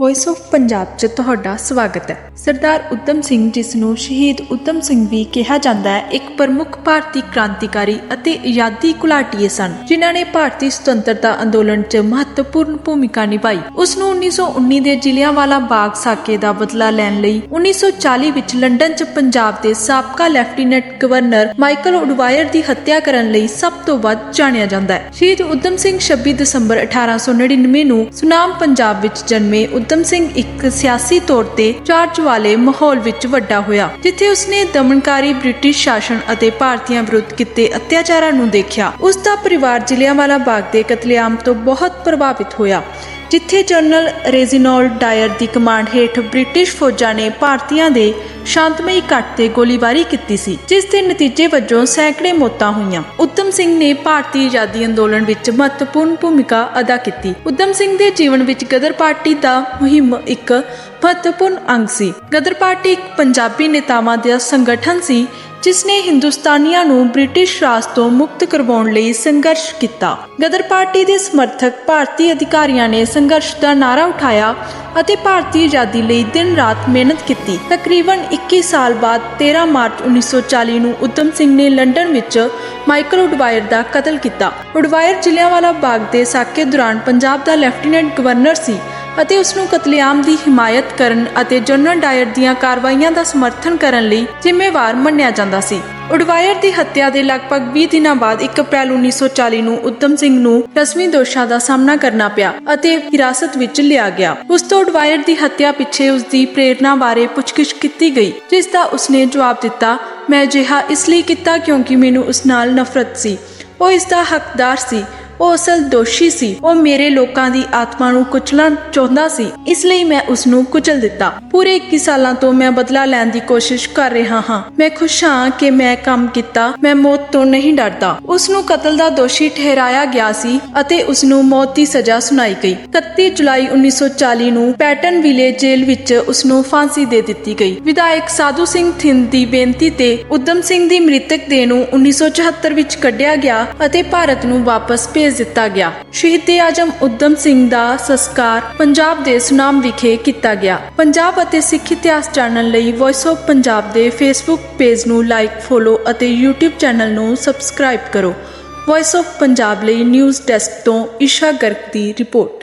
Voice of Punjab 'ਚ ਤੁਹਾਡਾ ਸਵਾਗਤ ਹੈ। ਸਰਦਾਰ ਉਦਮ ਸਿੰਘ ਜਿਸ ਨੂੰ ਸ਼ਹੀਦ ਉਦਮ ਸਿੰਘ ਵੀ ਕਿਹਾ ਜਾਂਦਾ ਹੈ, ਇੱਕ ਪ੍ਰਮੁੱਖ ਭਾਰਤੀ ਕ੍ਰਾਂਤੀਕਾਰੀ ਅਤੇ ਆਜ਼ਾਦੀ ਘੁਲਾਟੀਏ ਸਨ, ਜਿਨ੍ਹਾਂ ਨੇ ਭਾਰਤੀ ਸੁਤੰਤਰਤਾ ਅੰਦੋਲਨ 'ਚ ਮਹੱਤਵਪੂਰਨ ਭੂਮਿਕਾ ਨਿਭਾਈ। ਉਸ ਨੂੰ 1919 ਦੇ ਜ਼ਿਲ੍ਹਿਆਂਵਾਲਾ ਬਾਗ ਸਾਕੇ ਦਾ ਬਦਲਾ ਲੈਣ ਲਈ 1940 ਵਿੱਚ ਲੰਡਨ 'ਚ ਪੰਜਾਬ ਦੇ ਸਾਬਕਾ ਲੈਫਟੀਨੈਂਟ ਗਵਰਨਰ ਮਾਈਕਲ ਉਡਵਾਇਰ ਦੀ ਹੱਤਿਆ ਕਰਨ ਲਈ ਸਭ ਤੋਂ ਵੱਧ ਜਾਣਿਆ ਜਾਂਦਾ ਹੈ। ਸ਼ਹੀਦ ਉਦਮ ਸਿੰਘ 26 ਦਸੰਬਰ 1899 ਨੂੰ ਸੁਨਾਮ ਪੰਜਾਬ ਵਿੱਚ ਜਨਮੇ ਉਦਮ ਸਿੰਘ ਇੱਕ ਸਿਆਸੀ ਤੌਰ ਤੇ ਚਾਰਜ ਵਾਲੇ ਮਾਹੌਲ ਵਿੱਚ ਵੱਡਾ ਹੋਇਆ, ਜਿੱਥੇ ਉਸਨੇ ਦਮਨਕਾਰੀ ਬ੍ਰਿਟਿਸ਼ ਸ਼ਾਸਨ ਅਤੇ ਭਾਰਤੀਆਂ ਵਿਰੁੱਧ ਕੀਤੇ ਅਤਿਆਚਾਰਾਂ ਨੂੰ ਦੇਖਿਆ। ਉਸ ਦਾ ਪਰਿਵਾਰ ਜ਼ਿਲ੍ਹਿਆਂਵਾਲਾ ਬਾਗ ਦੇ ਕਤਲੇਆਮ ਤੋਂ ਬਹੁਤ ਪ੍ਰਭਾਵਿਤ ਹੋਇਆ। ਜਿੱਥੇ ਜਨਰਲ ਰੇਜ਼ਿਨੋਲਡ ਡਾਇਰ ਦੀ ਕਮਾਂਡ ਹੇਠ ਬ੍ਰਿਟਿਸ਼ ਫੌਜਾਂ ਨੇ ਭਾਰਤੀਆਂ ਦੇ ਸ਼ਾਂਤਮਈ ਇਕੱਠ ਤੇ ਗੋਲੀਬਾਰੀ ਕੀਤੀ ਸੀ, ਜਿਸ ਦੇ ਨਤੀਜੇ ਵਜੋਂ ਸੈਂਕੜੇ ਮੌਤਾਂ ਹੋਈਆਂ। ਉਦਮ ਸਿੰਘ ਨੇ ਭਾਰਤੀ ਆਜ਼ਾਦੀ ਅੰਦੋਲਨ ਵਿੱਚ ਮਹੱਤਵਪੂਰਨ ਭੂਮਿਕਾ ਅਦਾ ਕੀਤੀ। ਉਦਮ ਸਿੰਘ ਦੇ ਜੀਵਨ ਵਿੱਚ ਗਦਰ ਪਾਰਟੀ ਦਾ ਮੁਹਿੰਮ ਇੱਕ ਮਹੱਤਵਪੂਰਨ ਅੰਗ ਸੀ। ਗਦਰ ਪਾਰਟੀ ਇੱਕ ਪੰਜਾਬੀ ਨੇਤਾਵਾਂ ਦਾ ਸੰਗਠਨ ਸੀ ਜਿਸ ਨੇ ਹਿੰਦੁਸਤਾਨੀਆਂ ਨੂੰ ਬ੍ਰਿਟਿਸ਼ ਰਾਜ ਤੋਂ ਮੁਕਤ ਕਰਵਾਉਣ ਲਈ ਸੰਘਰਸ਼ ਕੀਤਾ। ਗਦਰ ਪਾਰਟੀ ਦੇ ਸਮਰਥਕ ਭਾਰਤੀ ਅਧਿਕਾਰੀਆਂ ਨੇ ਸੰਘਰਸ਼ ਦਾ ਨਾਰਾ ਉਠਾਇਆ ਅਤੇ ਭਾਰਤੀ ਆਜ਼ਾਦੀ ਲਈ ਦਿਨ ਰਾਤ ਮਿਹਨਤ ਕੀਤੀ। ਤਕਰੀਬਨ 21 ਸਾਲ ਬਾਅਦ 13 ਮਾਰਚ 1940 ਨੂੰ ਉਦਮ ਸਿੰਘ ਨੇ ਲੰਡਨ ਵਿੱਚ ਮਾਈਕਲ ਉਡਵਾਇਰ ਦਾ ਕਤਲ ਕੀਤਾ। ਉਡਵਾਇਰ ਜ਼ਿਲ੍ਹਿਆਂਵਾਲਾ ਬਾਗ ਦੇ ਸਾਕੇ ਦੌਰਾਨ ਪੰਜਾਬ ਦਾ ਲੈਫਟੀਨੈਂਟ ਗਵਰਨਰ ਸੀ ਅਤੇ ਉਸ ਨੂੰ ਕਤਲੇਆਮ ਦੀ ਹਿਮਾਇਤ ਕਰਨ ਅਤੇ ਜਨਰਲ ਡਾਇਰ ਦੀਆਂ ਕਾਰਵਾਈਆਂ ਦਾ ਸਮਰਥਨ ਕਰਨ ਲਈ ਜ਼ਿੰਮੇਵਾਰ ਮੰਨਿਆ ਜਾਂਦਾ ਸੀ। ਉਡਵਾਇਰ ਦੀ ਹੱਤਿਆ ਦੇ ਲਗਭਗ 20 ਦਿਨਾਂ ਬਾਅਦ 1 ਅਪ੍ਰੈਲ 1940 ਨੂੰ ਉਦਮ ਸਿੰਘ ਨੂੰ ਰਸਮੀ ਦੋਸ਼ਾਂ ਦਾ ਸਾਹਮਣਾ ਕਰਨਾ ਪਿਆ ਅਤੇ ਹਿਰਾਸਤ ਵਿੱਚ ਲਿਆ ਗਿਆ। ਉਸ ਤੋਂ ਉਡਵਾਇਰ ਦੀ ਹੱਤਿਆ ਪਿੱਛੇ ਉਸ ਦੀ ਪ੍ਰੇਰਣਾ ਬਾਰੇ ਪੁੱਛਗਿੱਛ ਕੀਤੀ ਗਈ, ਜਿਸ ਦਾ ਉਸਨੇ ਜਵਾਬ ਦਿੱਤਾ, ਮੈਂ ਅਜਿਹਾ ਇਸ ਲਈ ਕੀਤਾ ਕਿਉਂਕਿ ਮੈਨੂੰ ਉਸ ਨਾਲ ਨਫ਼ਰਤ ਸੀ। ਉਹ ਇਸ ਦਾ ਹੱਕਦਾਰ ਸੀ। ਉਹ ਅਸਲ ਦੋਸ਼ੀ ਸੀ। ਉਹ ਮੇਰੇ ਲੋਕਾਂ ਦੀ ਆਤਮਾ ਨੂੰ ਕੁਚਲਣਾ ਚਾਹੁੰਦਾ ਸੀ। ਇਸ ਲਈ ਮੈਂ ਉਸ ਨੂੰ ਕੁਚਲ ਦਿੱਤਾ। ਪੂਰੇ 21 ਸਾਲਾਂ ਤੋਂ ਮੈਂ ਬਦਲਾ ਲੈਣ ਦੀ ਕੋਸ਼ਿਸ਼ ਕਰ ਰਿਹਾ ਹਾਂ। ਮੈਂ ਖੁਸ਼ ਹਾਂ ਕਿ ਮੈਂ ਕੰਮ ਕੀਤਾ। ਮੈਂ ਮੌਤ ਤੋਂ ਨਹੀਂ ਡਰਦਾ। ਉਸ ਨੂੰ ਕਤਲ ਦਾ ਦੋਸ਼ੀ ਠਹਿਰਾਇਆ ਗਿਆ ਸੀ ਅਤੇ ਉਸ ਨੂੰ ਮੌਤ ਦੀ ਸਜ਼ਾ ਸੁਣਾਈ ਗਈ। 31 ਜੁਲਾਈ 1940 ਨੂੰ ਪੈਟਨ ਵਿਲੇ ਜੇਲ੍ਹ ਵਿੱਚ ਉਸ ਨੂੰ ਫਾਂਸੀ ਦੇ ਦਿੱਤੀ ਗਈ। ਵਿਧਾਇਕ ਸਾਧੂ ਸਿੰਘ ਥਿੰਦ ਦੀ ਬੇਨਤੀ ਤੇ ਉਦਮ ਸਿੰਘ ਦੀ ਮ੍ਰਿਤਕ ਦੇਹ ਨੂੰ 1974 ਵਿੱਚ ਕੱਢਿਆ ਗਿਆ ਅਤੇ ਭਾਰਤ ਨੂੰ ਵਾਪਸ ਭੇਜ ਦਿੱਤਾ ਗਿਆ। ਸ਼ਹੀਦ ਆਜਮ ਉਦਮ ਸਿੰਘ ਦਾ ਸੰਸਕਾਰ ਪੰਜਾਬ ਦੇ ਸੁਨਾਮ ਵਿਖੇ ਕੀਤਾ ਗਿਆ। ਪੰਜਾਬ ਅਤੇ ਸਿੱਖ ਇਤਿਹਾਸ ਜਾਣਨ ਲਈ ਵੌਇਸ ਆਫ ਪੰਜਾਬ ਦੇ ਫੇਸਬੁੱਕ ਪੇਜ ਨੂੰ ਲਾਈਕ ਫੋਲੋ ਅਤੇ YouTube ਚੈਨਲ ਨੂੰ ਸਬਸਕ੍ਰਾਈਬ ਕਰੋ। ਵੌਇਸ ਆਫ ਪੰਜਾਬ ਲਈ ਨਿਊਜ਼ ਡੈਸਕ ਤੋਂ ਈਸ਼ਾ ਗਰਗ ਦੀ ਰਿਪੋਰਟ।